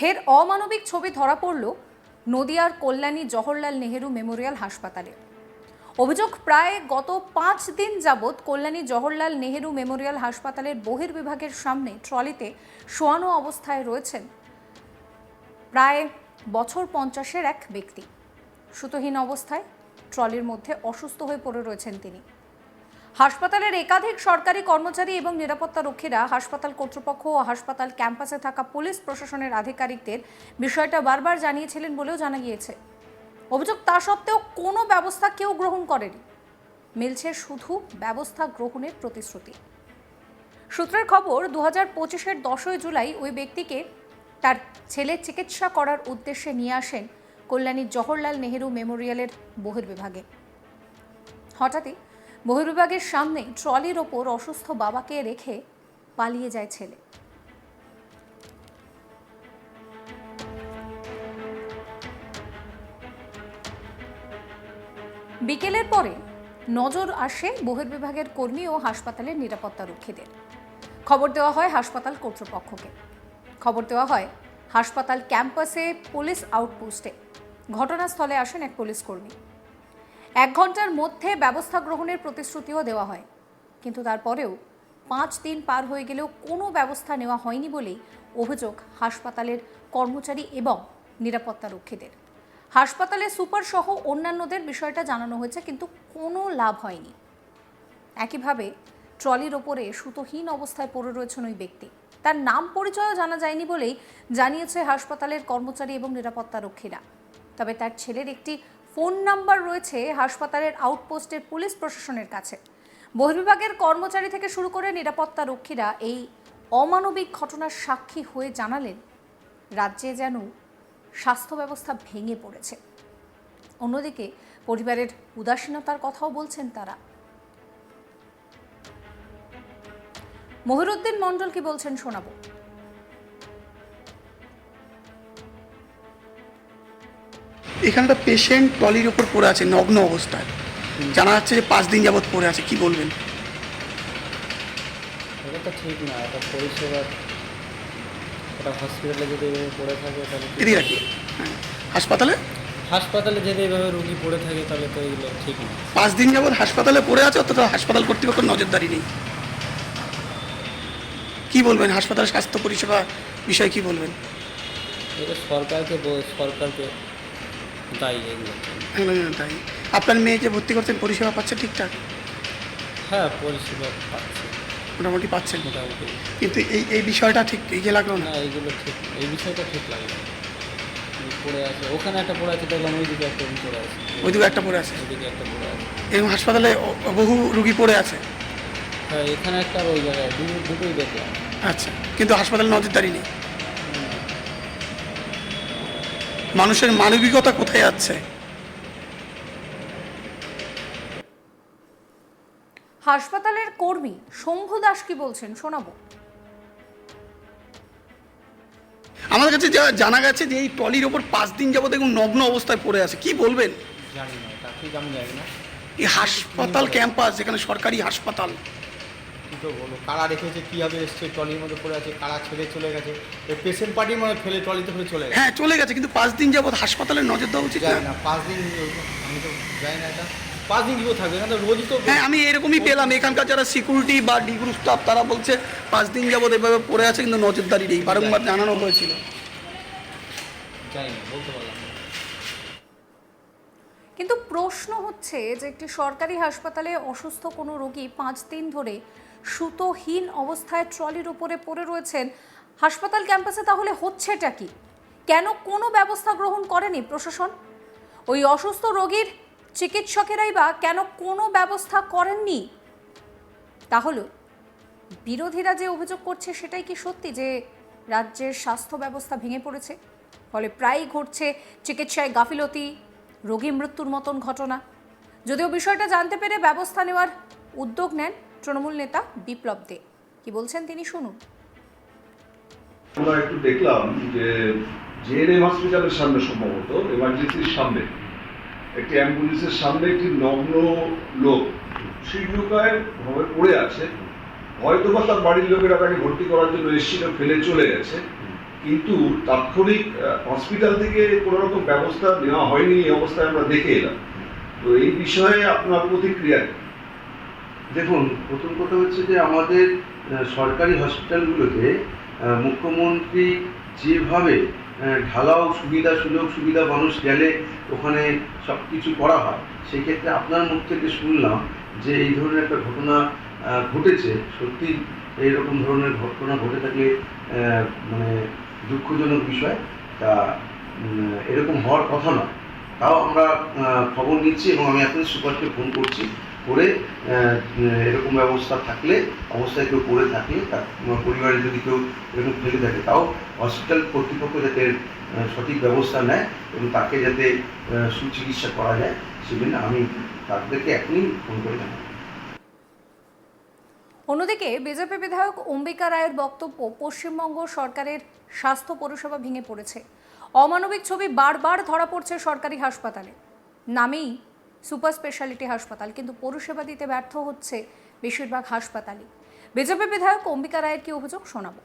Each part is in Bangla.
ফের অমানবিক ছবি ধরা পড়ল নদিয়ার কল্যাণী জওহরলাল নেহেরু মেমোরিয়াল হাসপাতালে। অভিযোগ, প্রায় গত পাঁচ দিন যাবৎ কল্যাণী জওহরলাল নেহেরু মেমোরিয়াল হাসপাতালের বহির্বিভাগের সামনে ট্রলিতে শোয়ানো অবস্থায় রয়েছেন প্রায় বছর পঞ্চাশের এক ব্যক্তি। সুতোহীন অবস্থায় ট্রলির মধ্যে অসুস্থ হয়ে পড়ে রয়েছেন তিনি। হাসপাতালের একাধিক সরকারি কর্মচারী এবং নিরাপত্তা রক্ষীরা হাসপাতাল কর্তৃপক্ষ ও হাসপাতাল ক্যাম্পাসে থাকা পুলিশ প্রশাসনের আধিকারিকদের বিষয়টা বারবার জানিয়েছিলেন বলেও জানা গিয়েছে। অভিযোগ তা সত্ত্বেও কোনো ব্যবস্থা কেউ গ্রহণ করেনি। মিলছে শুধু ব্যবস্থা গ্রহণের প্রতিশ্রুতি। সূত্রের খবর দু হাজার পঁচিশের দশই জুলাই ওই ব্যক্তিকে তার ছেলে চিকিৎসা করার উদ্দেশ্যে নিয়ে আসেন কল্যাণী জওহরলাল নেহেরু মেমোরিয়ালের বহির্বিভাগে। হঠাৎই বহির্বিভাগের সামনে ট্রলির ওপর অসুস্থ বাবাকে রেখে পালিয়ে যায় ছেলে। বিকেলের পরে নজর আসে বহির্বিভাগের কর্মী ও হাসপাতালের নিরাপত্তা রক্ষীদের। খবর দেওয়া হয় হাসপাতাল কর্তৃপক্ষকে। খবর দেওয়া হয় হাসপাতাল ক্যাম্পাসে পুলিশ আউটপোস্টে। ঘটনাস্থলে আসেন এক পুলিশ কর্মী। এক ঘণ্টার মধ্যে ব্যবস্থা গ্রহণের প্রতিশ্রুতিও দেওয়া হয়। কিন্তু তারপরেও পাঁচ দিন পার হয়ে গেলেও কোনো ব্যবস্থা নেওয়া হয়নি বলেই অভিযোগ হাসপাতালের কর্মচারী এবং নিরাপত্তা রক্ষীদের। হাসপাতালে সুপার সহ অন্যান্যদের বিষয়টা জানানো হয়েছে, কিন্তু কোনো লাভ হয়নি। একইভাবে ট্রলির ওপরে সুতোহীন অবস্থায় পড়ে রয়েছেন ওই ব্যক্তি। তার নাম পরিচয়ও জানা যায়নি বলেই জানিয়েছে হাসপাতালের কর্মচারী এবং নিরাপত্তা রক্ষীরা। তবে তার ছেলের একটি ফোন নাম্বার রয়েছে হাসপাতালের আউটপোস্টের পুলিশ প্রশাসনের কাছে। বহির্বিভাগের কর্মচারী থেকে শুরু করে নিরাপত্তা রক্ষীরা এই অমানবিক ঘটনার সাক্ষী হয়ে জানালেন, রাজ্যে যেন স্বাস্থ্য ব্যবস্থা ভেঙে পড়েছে। অন্যদিকে পরিবারের উদাসীনতার কথাও বলছেন তারা। মহিরুদ্দিন মণ্ডল কি বলছেন শোনাবো। এখানে একটা পেশেন্ট টলির উপর পড়ে আছে নগ্ন অবস্থায়। জানা যাচ্ছে যে পাঁচ দিন যাবৎ পড়ে আছে কি বলবেন? এটা তো ঠিক না এটা পরিষেবা। এটা হসপিটালে যদি এভাবে পড়ে থাকে তাহলে কি- এদিকে রাখি। হ্যাঁ। হাসপাতালে? হাসপাতালে যদি এভাবে রুগী পড়ে থাকে তাহলে তো এগুলো ঠিক না। পাঁচ দিন যাবৎ হাসপাতালে পড়ে আছে অথচ হাসপাতাল কর্তৃপক্ষের নজরদারি নেই। কি বলবেন? হাসপাতাল স্বাস্থ্য পরিষেবা বিষয়ে কি বলবেন? এটা সরকারকে সরকারকে দায়ী এগুলো। এগুলো তাই। আপনার মেয়ে যে ভর্তি করছেন পরিষেবা পাচ্ছে ঠিকঠাক? হ্যাঁ পরিষেবা পাচ্ছে। মোটামুটি পাচ্ছেন। মোটামুটি। কিন্তু এই এই বিষয়টা ঠিক এই যে লাগল না? না এইগুলো ঠিক এই বিষয়টা ঠিক লাগে না। পড়ে আছে ওখানে একটা পড়ে আছে দেখলাম ওইদিকে একটা পড়ে আছে। ওইদিকে একটা পড়ে আছে? ওইদিকে একটা পড়ে আছে। এরকম হাসপাতালে অ- বহু রুগী পড়ে আছে? হ্যাঁ এখানে একটা আর ওই জায়গায় দু- দুটোই দেখলাম। আচ্ছা কিন্তু হাসপাতালে নজরদারি নেই? মানুষের মানবিকতা কোথায় যাচ্ছে হাসপাতালের কর্মী শম্ভু দাস কি বলছেন শোনাবো। আমাদের কাছে যা জানা গেছে যে এই ট্রলির ওপর পাঁচ দিন যাবত দেখুন নগ্ন অবস্থায় পড়ে আছে। কি বলবেন? জানি না তা ঠিক আমি জানি না। এই হাসপাতাল ক্যাম্পাস যেখানে সরকারি হাসপাতাল। কী তো বলব? কারা রেখেছে কীভাবে এসছে ট্রলির মধ্যে পড়ে আছে কারা ছেড়ে চলে গেছে? এই পেশেন্ট পার্টির মধ্যে ফেলে ট্রলিতে ফেলে চলে গেছে। হ্যাঁ চলে গেছে কিন্তু পাঁচ দিন যাবৎ হাসপাতালে নজর দেওয়া উচিত জানি না। না পাঁচ দিন আমি তো জানি না এটা। পাঁচ দিন কীভাবে থাকবে তো রোজই তো হ্যাঁ আমি এরকমই পেলাম। এখানকার যারা সিকিউরিটি বা ডি গ্রুপ স্টাফ তারা বলছে পাঁচ দিন যাবত এভাবে পড়ে আছে কিন্তু নজরদারি নেই। বারংবার জানানো হয়েছিল। জানি না বলতে পারলাম না। কিন্তু প্রশ্ন হচ্ছে যে একটি সরকারি হাসপাতালে অসুস্থ কোনো রোগী পাঁচ দিন ধরে সুতোহীন অবস্থায় ট্রলির উপরে পড়ে রয়েছেন হাসপাতাল ক্যাম্পাসে, তাহলে হচ্ছেটা কি? কেন কোনো ব্যবস্থা গ্রহণ করেনি প্রশাসন? ওই অসুস্থ রোগীর চিকিৎসকেরাই বা কেন কোনো ব্যবস্থা করেননি? তাহলে বিরোধীরা যে অভিযোগ করছে, সেটাই কি সত্যি যে রাজ্যের স্বাস্থ্য ব্যবস্থা ভেঙে পড়েছে? ফলে প্রায়ই ঘটছে চিকিৎসায় গাফিলতি, রোগী মৃত্যুর মতন ঘটনা। যদিও বিষয়টা জানতে পেরে ব্যবস্থা নেওয়ার উদ্যোগ নেন তৃণমূল নেতা বিপ্লব দে। কি বলছেন তিনি শুনুন। আমরা একটু দেখলাম যে জেএনএম হসপিটালের সামনে সম্ভবত এমার্জেন্সির সামনে, একটি অ্যাম্বুলেন্সের সামনে একটি নগ্ন লোক ভাবে পড়ে আছে। হয়তো বা তার বাড়ির লোকেরা তাকে ভর্তি করার জন্য এসেছিল, ফেলে চলে গেছে। কিন্তু তাৎক্ষণিক হসপিটাল থেকে কোনো রকম ব্যবস্থা নেওয়া হয়নি, এই অবস্থায় আমরা দেখে এলাম। তো এই বিষয়ে আপনার প্রতিক্রিয়া? দেখুন, প্রথম কথা হচ্ছে যে আমাদের সরকারি হসপিটালগুলোতে মুখ্যমন্ত্রী যেভাবে ঢালাও সুবিধা, সুযোগ সুবিধা মানুষ গেলে ওখানে সব কিছু করা হয়, সেক্ষেত্রে আপনার মুখ থেকে শুনলাম যে এই ধরনের একটা ঘটনা ঘটেছে। সত্যি এইরকম ধরনের ঘটনা ঘটে থাকলে মানে দুঃখজনক বিষয়। তা এরকম হওয়ার কথা নয়। তাও আমরা খবর নিচ্ছি এবং আমি এখন সুপারকে ফোন করছি করে এরকম ব্যবস্থা থাকলে, অবস্থায় কেউ করে থাকলে তার পরিবারে যদি কেউ এরকম ফেলে থাকে, তাও হসপিটাল কর্তৃপক্ষ যাতে সঠিক ব্যবস্থা নেয় এবং তাকে যাতে সুচিকিৎসা করা যায় সেজন্য আমি তাদেরকে এখনই ফোন করে জানাই অন্যদিকে বিজেপি বিধায়ক অম্বিকা রায়ের বক্তব্য পশ্চিমবঙ্গ সরকারের স্বাস্থ্য পরিষেবা ভেঙে পড়েছে। অমানবিক ছবি বারবার ধরা পড়ছে সরকারি হাসপাতালে। নামেই সুপার স্পেশালিটি হাসপাতাল, কিন্তু পরিষেবা দিতে ব্যর্থ হচ্ছে বেশিরভাগ হাসপাতালই। বিজেপি বিধায়ক অম্বিকা রায়ের কি অভিযোগ শোনাবো?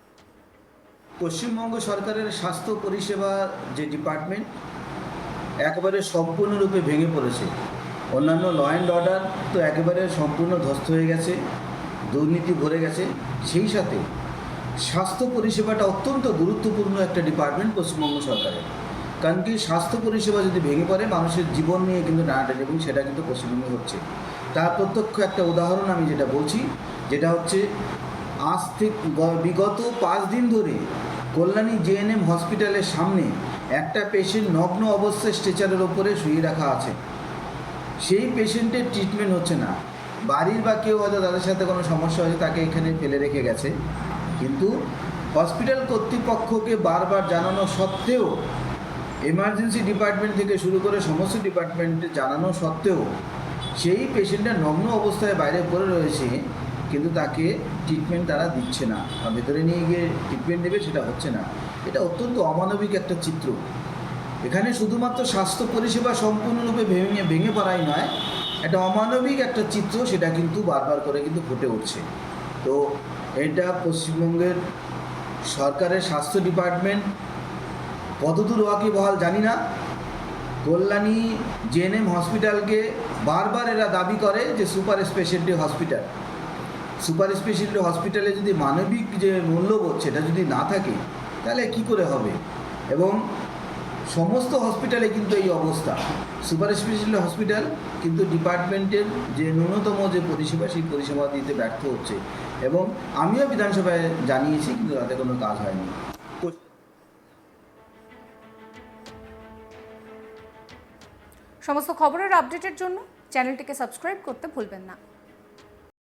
পশ্চিমবঙ্গ সরকারের স্বাস্থ্য পরিষেবা যে ডিপার্টমেন্ট, একেবারে সম্পূর্ণরূপে ভেঙে পড়েছে। অন্যান্য ল অ্যান্ড অর্ডার তো একেবারে সম্পূর্ণ ধ্বস্ত হয়ে গেছে, দুর্নীতি ভরে গেছে। সেই সাথে স্বাস্থ্য পরিষেবাটা অত্যন্ত গুরুত্বপূর্ণ একটা ডিপার্টমেন্ট পশ্চিমবঙ্গ সরকারের। কারণ কি, স্বাস্থ্য পরিষেবা যদি ভেঙে পড়ে, মানুষের জীবন নিয়ে কিন্তু নানাটানি এবং সেটা কিন্তু পশ্চিমবঙ্গে হচ্ছে। তার প্রত্যক্ষ একটা উদাহরণ আমি যেটা বলছি, যেটা হচ্ছে, আজ থেকে বিগত পাঁচ দিন ধরে কল্যাণী জেএনএম হসপিটালের সামনে একটা পেশেন্ট নগ্ন অবস্থায় স্ট্রেচারের ওপরে শুয়ে রাখা আছে। সেই পেশেন্টের ট্রিটমেন্ট হচ্ছে না। বাড়ির বা কেউ হয়তো তাদের সাথে কোনো সমস্যা হয়েছে, তাকে এখানে ফেলে রেখে গেছে। কিন্তু হসপিটাল কর্তৃপক্ষকে বারবার জানানো সত্ত্বেও এমার্জেন্সি ডিপার্টমেন্ট থেকে শুরু করে সমস্ত ডিপার্টমেন্টে জানানো সত্ত্বেও সেই পেশেন্টটা নগ্ন অবস্থায় বাইরে পড়ে রয়েছে, কিন্তু তাকে ট্রিটমেন্ট তারা দিচ্ছে না বা ভেতরে নিয়ে গিয়ে ট্রিটমেন্ট দেবে সেটা হচ্ছে না। এটা অত্যন্ত অমানবিক একটা চিত্র। এখানে শুধুমাত্র স্বাস্থ্য পরিষেবা সম্পূর্ণরূপে ভেঙে ভেঙে পড়াই নয়, একটা অমানবিক একটা চিত্র সেটা কিন্তু বারবার করে কিন্তু ফুটে উঠছে। তো এটা পশ্চিমবঙ্গের সরকারের স্বাস্থ্য ডিপার্টমেন্ট কতদূর ওয়াকি বহাল জানি না। কল্যাণী জেএনএম হসপিটালকে বারবার এরা দাবি করে যে super speciality hospital. Super speciality হসপিটালে যদি মানবিক যে মূল্যবোধ সেটা যদি না থাকে, তাহলে কি করে হবে? এবং সমস্ত হসপিটালে কিন্তু এই অবস্থা। সুপার স্পেশালিটি হসপিটাল কিন্তু ডিপার্টমেন্টের যে ন্যূনতম যে পরিষেবা, সেই পরিষেবা দিতে ব্যর্থ হচ্ছে। এবং আমিও বিধানসভায় জানিয়েছি, কিন্তু তাতে কোনো কাজ হয়নি। সমস্ত খবরের আপডেটের জন্য চ্যানেলটিকে সাবস্ক্রাইব করতে ভুলবেন না।